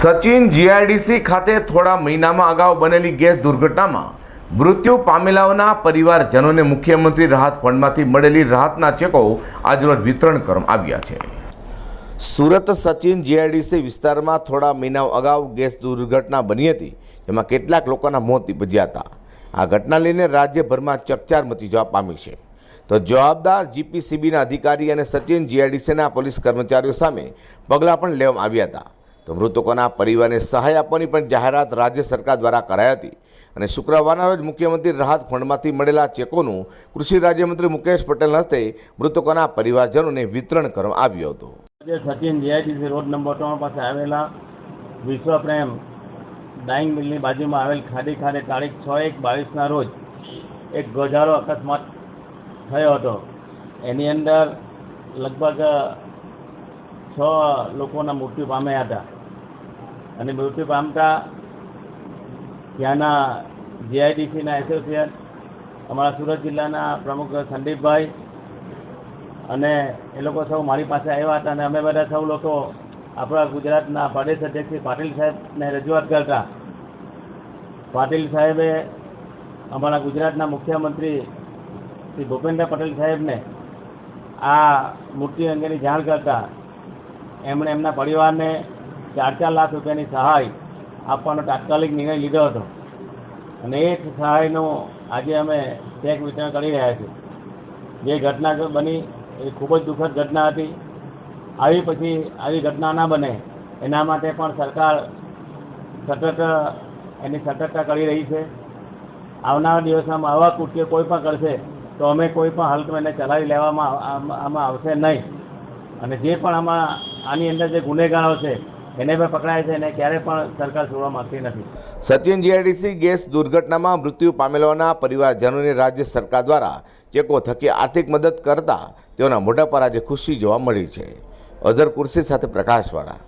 Sachin GIDC ખાતે થોડા મહિનામાં અગાઉ બનેલી ગેસ દુર્ઘટનામાં મૃત્યુ પામેલાઓના પરિવારજનોને મુખ્યમંત્રી રાહત ફંડમાંથી મળેલી રાહતના ચેકો આજરોજ વિતરણ કરવામાં આવ્યા છે. સુરત સચિન જીઆઈડીસી વિસ્તારમાં થોડા મહિનાઓ અગાઉ ગેસ દુર્ઘટના બની હતી, જેમાં કેટલાક લોકોના મોત નિપજ્યા હતા. આ ઘટના લઈને રાજ્યભરમાં ચકચાર મચી જવા પામી છે. તો જવાબદાર જીપીસીબીના અધિકારી અને સચિન જીઆઈડીસીના પોલીસ કર્મચારીઓ સામે પગલાં પણ લેવામાં આવ્યા હતા. તો મૃતકોના પરિવારને સહાય આપવાની પણ જાહેરાત રાજ્ય સરકાર દ્વારા કરાઈ હતી. અને શુક્રવારના રોજ મુખ્યમંત્રી રાહત ફંડમાંથી મળેલા ચેકોનું કૃષિ રાજ્યમંત્રી મુકેશ પટેલના હસ્તે મૃતકોના પરિવારજનોને વિતરણ કરવામાં આવ્યું હતું. સચિન જીઆઈટીસી રોડ નંબર ત્રણ પાસે આવેલા વિશ્વ પ્રેમ ડાઇંગ મિલની બાજુમાં આવેલ ખાડી ખાતે તારીખ છ એક બાવીસના રોજ એક ગોઝારો અકસ્માત થયો હતો. એની અંદર લગભગ છ લોકોના મૃત્યુ પામ્યા હતા. અને મૃત્યુ પામતા ત્યાંના જીઆઈડીસીના એસોસિએટ અમારા સુરત જિલ્લાના પ્રમુખ સંદીપભાઈ અને એ લોકો સૌ મારી પાસે આવ્યા હતા અને અમે બધા સૌ લોકો આપણા ગુજરાતના પ્રદેશ અધ્યક્ષ શ્રી પાટીલ સાહેબને રજૂઆત કરતા. પાટીલ સાહેબે અમારા ગુજરાતના મુખ્યમંત્રી શ્રી ભૂપેન્દ્ર પટેલ સાહેબને આ મૂર્તિ અંગેની જાણ કરતા. એમણે એમના પરિવારને ચાર ચાર લાખ રૂપિયાની સહાય આપવાનો તાત્કાલિક નિર્ણય લીધો હતો. અને એ સહાયનું આજે અમે ચેક વિતરણ કરી રહ્યા છીએ. જે ઘટના બની, એ ખૂબ જ દુઃખદ ઘટના હતી. આવી પછી આવી ઘટના ના બને, એના માટે પણ સરકાર સતત એની સતર્કતા કરી રહી છે. આવનારા દિવસોમાં આવા કૃત્ય કોઈ પણ કરશે, તો અમે કોઈ પણ હાલતમાં એને ચલાવી લેવામાં આમાં આવશે નહીં. અને જે પણ આમાં, આની અંદર જે ગુનેગારો છે એને પણ પકડાય છે એને ક્યારે પણ સરકાર છોડવા માંગતી નથી. સચિન જીઆઈડીસી ગેસ દુર્ઘટનામાં મૃત્યુ પામેલોના પરિવારજનોને રાજ્ય સરકાર દ્વારા ચેકો થકી આર્થિક મદદ કરતા તેઓના મોઢા પર આજે ખુશી જોવા મળી છે. અઝર કુર્સી સાથે પ્રકાશવાળા.